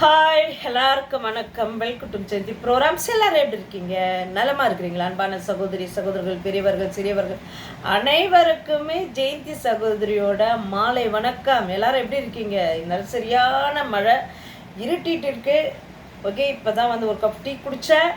Hi எல்லாருக்கும் வணக்கம். Welcome to Jayanthi programs எல்லாரும் எப்படி இருக்கீங்க? நலமா இருக்கிறீங்களா? அன்பான சகோதரி சகோதரர்கள் பெரியவர்கள் சிறியவர்கள். அனைவருக்குமே ஜெயந்தி சகோதரியோட மாலை வணக்கம். எல்லாரும் எப்படி இருக்கீங்க? இந்த சரியான மழை இருட்டிட்டு இருக்கு. ஓகே இப்போ தான் வந்து ஒரு கப் டீ குடித்தேன்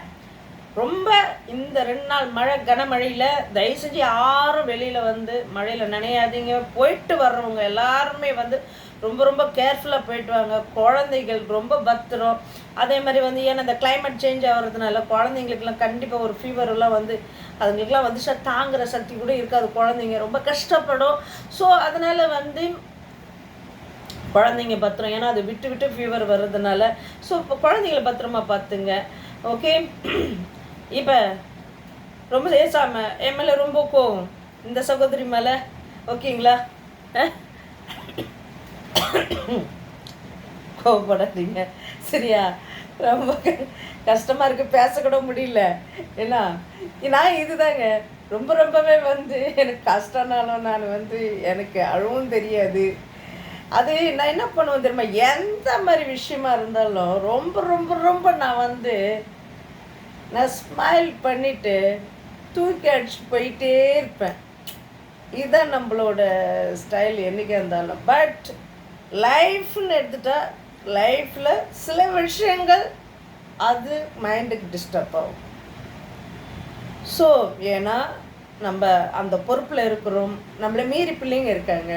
ரொம்ப இந்த ரெண்டு நாள் மழை கனமழையில் தயவு செஞ்சு யாரும் வெளியில் வந்து மழையில் நினையாதீங்க. போயிட்டு வர்றவங்க எல்லாருமே வந்து ரொம்ப ரொம்ப கேர்ஃபுல்லாக போயிட்டு வாங்க. குழந்தைகள் ரொம்ப பத்திரம். அதே மாதிரி வந்து ஏன்னா இந்த கிளைமேட் சேஞ்ச் ஆகிறதுனால குழந்தைங்களுக்குலாம் கண்டிப்பாக ஒரு ஃபீவர்லாம் வந்து அதுங்களுக்குலாம் வந்துச்சா தாங்குகிற சக்தி கூட இருக்காது குழந்தைங்க. ரொம்ப கஷ்டப்படும். ஸோ அதனால் வந்து குழந்தைங்க பத்திரம். ஏன்னா அது விட்டு விட்டு ஃபீவர் வர்றதுனால. ஸோ இப்போ குழந்தைங்கள பத்திரமா பார்த்துங்க. ஓகே இப்போ ரொம்ப லேசாம என் மேலே ரொம்ப கோவம். இந்த சகோதரி மேலே ஓகேங்களா? கோவப்படாதீங்க. சரியா? ரொம்ப கஷ்டமாக இருக்குது பேசக்கூட முடியல. ஏன்னா நான் இதுதாங்க. ரொம்ப ரொம்பவே வந்து எனக்கு கஷ்டம்னாலும் நான் வந்து எனக்கு அழவும் தெரியாது. அது நான் என்ன பண்ணுவேன் தெரியுமா? எந்த மாதிரி விஷயமா இருந்தாலும் ரொம்ப ரொம்ப ரொம்ப நான் வந்து நான் ஸ்மைல் பண்ணிட்டு தூக்கி அடிச்சு போயிட்டே இருப்பேன். இதுதான் நம்மளோட ஸ்டைல் என்றைக்கா இருந்தாலும். பட் லைஃப்னு எடுத்துட்டா லைஃப்பில் சில விஷயங்கள் அது மைண்டுக்கு டிஸ்டர்ப் ஆகும். ஸோ ஏன்னா நம்ம அந்த பொறுப்பில் இருக்கிறோம். நம்மளை மீறி பிள்ளைங்க இருக்காங்க.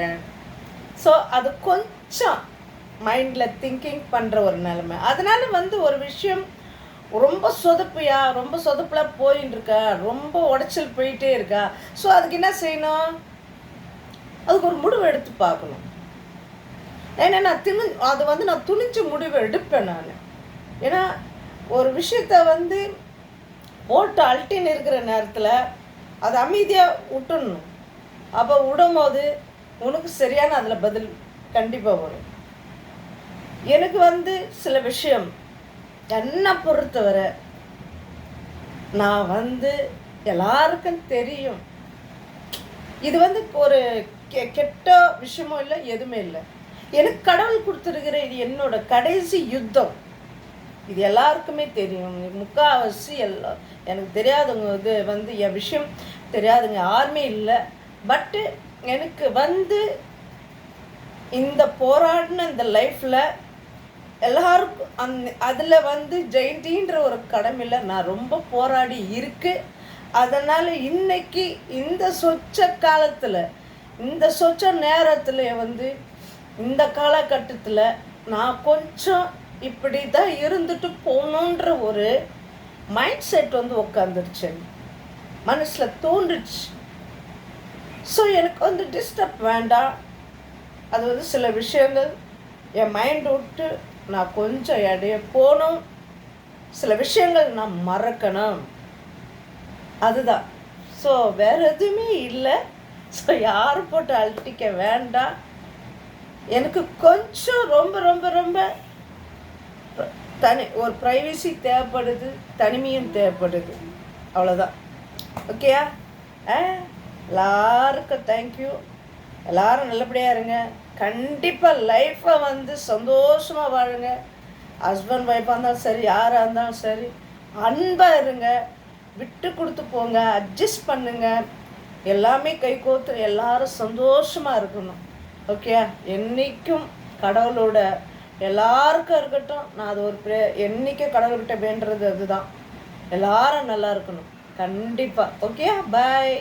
ஸோ அது கொஞ்சம் மைண்டில் திங்கிங் பண்ணுற ஒரு நிலைமை. அதனால வந்து ஒரு விஷயம் ரொம்ப சொதப்பியா ரொம்ப சொதப்பில் போயின்னு இருக்கா ரொம்ப உடைச்சல் போயிட்டே இருக்கா. ஸோ அதுக்கு என்ன செய்யணும்? அதுக்கு ஒரு முடிவு எடுத்து பார்க்கணும். ஏன்னா நான் துணி அதை வந்து நான் துணிஞ்சு முடிவு எடுப்பேன் நான். ஏன்னா ஒரு விஷயத்த வந்து போட்டு அல்ட்டின்னு இருக்கிற நேரத்தில் அது அமைதியாக விட்டுடணும். அப்போ விடும்போது உனக்கு சரியான அதில் பதில் கண்டிப்பாக வரும். எனக்கு வந்து சில விஷயம் என்னை பொறுத்தவரை நான் வந்து எல்லாருக்கும் தெரியும். இது வந்து ஒரு கெ கெட்ட விஷயமும் இல்லை எதுவுமே இல்லை. எனக்கு கடவுள் கொடுத்துருக்கிற இது என்னோட கடைசி யுத்தம். இது எல்லாருக்குமே தெரியும். முக்கால்வாசி எல்லாம் எனக்கு தெரியாதவங்க இது வந்து என் விஷயம். தெரியாதுங்க யாருமே இல்லை. பட்டு எனக்கு வந்து இந்த போராடின இந்த லைஃப்பில் எல்லாருக்கும் அந் அதில் வந்து ஜெயந்தின்ற ஒரு கடமையில் நான் ரொம்ப போராடி இருக்கு. அதனால் இன்னைக்கு இந்த சொச்ச காலத்தில் இந்த சொச்ச நேரத்தில் வந்து இந்த காலகட்டத்தில் நான் கொஞ்சம் இப்படி தான் இருந்துட்டு போகணுன்ற ஒரு மைண்ட் செட் வந்து உட்காந்துருச்சு மனசில் தோன்றுச்சு. ஸோ எனக்கு வந்து டிஸ்டர்ப் வேண்டாம். அது வந்து சில விஷயங்கள் என் மைண்ட் விட்டு நான் கொஞ்சம் இடைய போகணும். சில விஷயங்கள் நான் மறக்கணும். அதுதான். ஸோ வேறு எதுவுமே இல்லை. ஸோ யாரும் போட்டு அழட்டிக்க வேண்டாம். எனக்கு கொஞ்சம் ரொம்ப ரொம்ப ரொம்ப தனி ஒரு ப்ரைவசி தேவைப்படுது தனிமையும் தேவைப்படுது. அவ்வளோதான் ஓகேயா ஆ? எல்லாருக்கும் தேங்க்யூ எல்லாரும் நல்லபடியாக இருங்க. கண்டிப்பாக லைஃப்பை வந்து சந்தோஷமாக வாழுங்க. ஹஸ்பண்ட் ஒய்ஃபாக இருந்தாலும் சரி யாராக இருந்தாலும் சரி அன்பாக இருங்க. விட்டு கொடுத்து போங்க அட்ஜஸ்ட் பண்ணுங்க. எல்லாமே கை கோத்து எல்லாரும் சந்தோஷமாக இருக்கணும். ஓகே என்றைக்கும் கடவுளோட எல்லாருக்கும் இருக்கட்டும் நான் அது ஒரு ப்ரே என்றைக்கும் கடவுள்கிட்ட வேண்டுறது அதுதான். எல்லாரும் நல்லா இருக்கணும். கண்டிப்பாக ஓகே பாய்